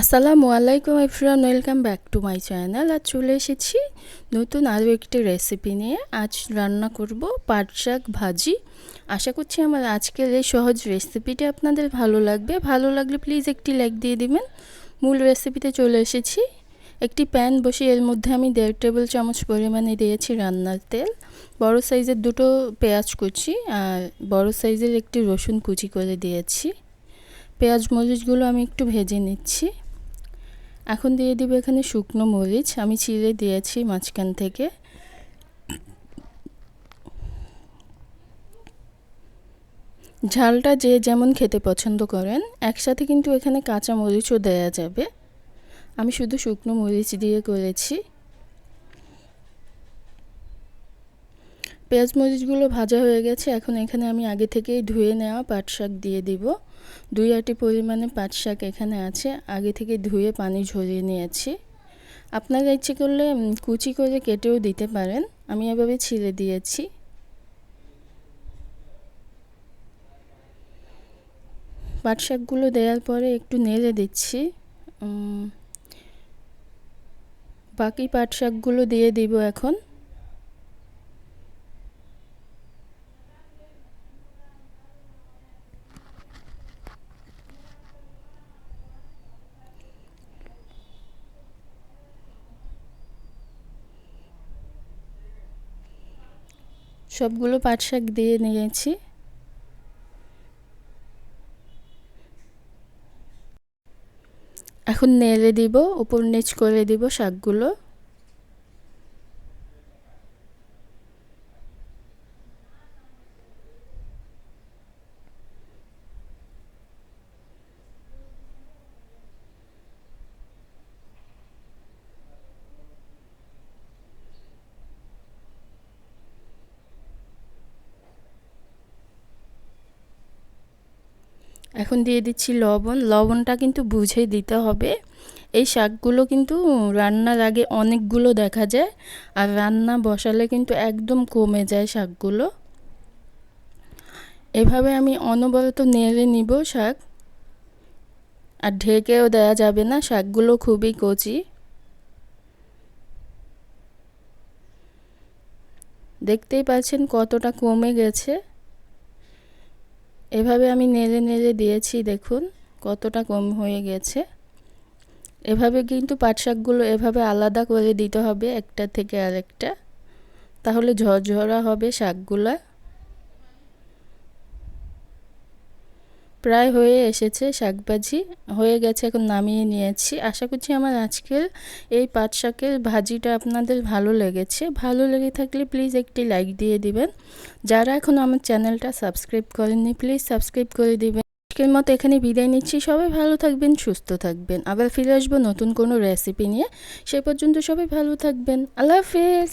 আসসালামু আলাইকুম এফরান welcome back to my channel. আজ চলে এসেছি নতুন আরও একটি রেসিপি নিয়ে। আজ রান্না করব পাট শাক ভাজি। আশা করছি আমার আজকের এই সহজ রেসিপিটি আপনাদের ভালো লাগবে। ভালো লাগলে প্লিজ একটি লাইক দিয়ে দিবেন। মূল রেসিপিতে চলে এসেছি। একটি প্যান বসে এর মধ্যে আমি দেড় টেবিল চামচ পরিমাণে দিয়েছি রান্নার তেল। বড় সাইজের দুটো পেঁয়াজ কুচি আর বড় সাইজের একটি রসুন কুচি করে দিয়েছি। পেঁয়াজ মরিচগুলো আমি একটু ভেজে নিচ্ছি। এখন দিয়ে দিব এখানে শুকনো মরিচ। আমি চিড়ে দিয়েছি মাঝখান থেকে। ঝালটা যে যেমন খেতে পছন্দ করেন, একসাথে কিন্তু এখানে কাঁচা মরিচও দেয়া যাবে। আমি শুধু শুকনো মরিচ দিয়ে করেছি। পেঁয়াজ মরিচগুলো ভাজা হয়ে গেছে, এখন এখানে আমি আগে থেকেই ধুয়ে নেওয়া পাট শাক দিয়ে দিব। দুই আটি পরিমাণে পাট শাক এখানে আছে, আগে থেকে ধুয়ে পানি ঝরিয়ে নিয়েছি। আপনারা ইচ্ছে করলে কুচি করে কেটেও দিতে পারেন, আমি এভাবে ছিঁড়ে দিয়েছি। পাট শাকগুলো দেওয়ার পরে একটু নেড়ে দিচ্ছি। বাকি পাট শাকগুলো দিয়ে দিব এখন। সবগুলো পাট শাক দিয়ে নিয়েছি। এখন নেড়ে দিব উপর নিচ করে দিব শাকগুলো। এখন দিয়ে দিচ্ছি লবণ। লবণটা কিন্তু বুঝে দিতে হবে। এই শাকগুলো কিন্তু রান্নার আগে অনেকগুলো দেখা যায়, আর রান্না বসালে কিন্তু একদম কমে যায় শাকগুলো। এভাবে আমি অনবরত নেড়ে নিব শাক। আর ঢেকেও দেওয়া যাবে না, শাকগুলো খুবই কচি। দেখতেই পাচ্ছেন কতটা কমে গেছে। এভাবে আমি নেড়ে নেড়ে দিয়েছি, দেখুন কতটা কম হয়ে গেছে। এভাবে কিন্তু পাটশাকগুলো এভাবে আলাদা করে দিতে হবে একটা থেকে আরেকটা। তাহলে ঝরঝরা হবে শাকগুলা। প্রায় হয়ে এসেছে শাকভাজি হয়ে গেছে এখন নামিয়ে নিয়েছি। আশা করছি আমার আজকের এই পাট শাকের ভাজিটা আপনাদের ভালো লেগেছে। ভালো লেগে থাকলে প্লিজ একটি লাইক দিয়ে দিবেন। যারা এখন আমার চ্যানেলটা সাবস্ক্রাইব করেননি প্লিজ সাবস্ক্রাইব করে দিবেন। আজকের মতো এখানে বিদায় নিচ্ছি। সবাই ভালো থাকবেন, সুস্থ থাকবেন। আবার ফিরে আসব নতুন কোনো রেসিপি নিয়ে। সে পর্যন্ত সবাই ভালো থাকবেন। আল্লাহ হাফেজ।